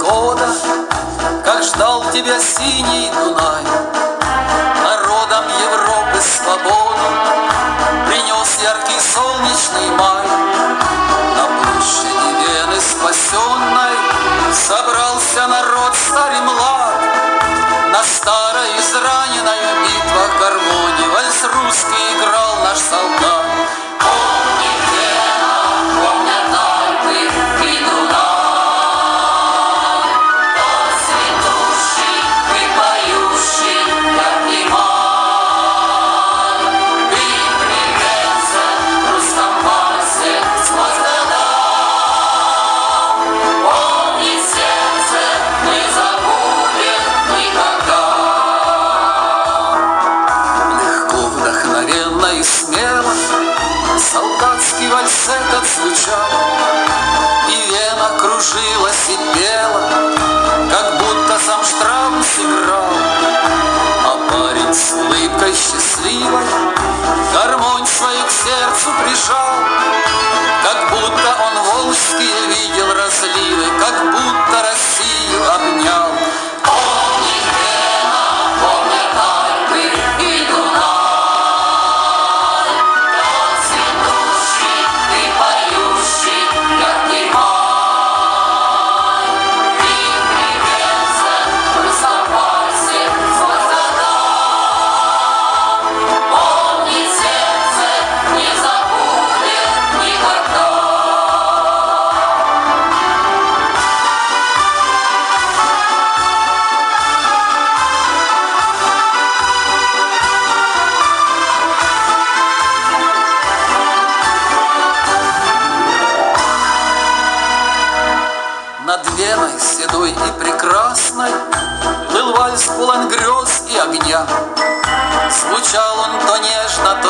года Как ждал тебя синий Дунай. Смело Солдатский вальс этот звучал И вена кружилась и пела Как будто сам Штраус играл А парень с улыбкой счастливой Гармонь свою к сердцу прижал Над Веной седой и прекрасной Плыл вальс полон грез и огня. Звучал он то нежно,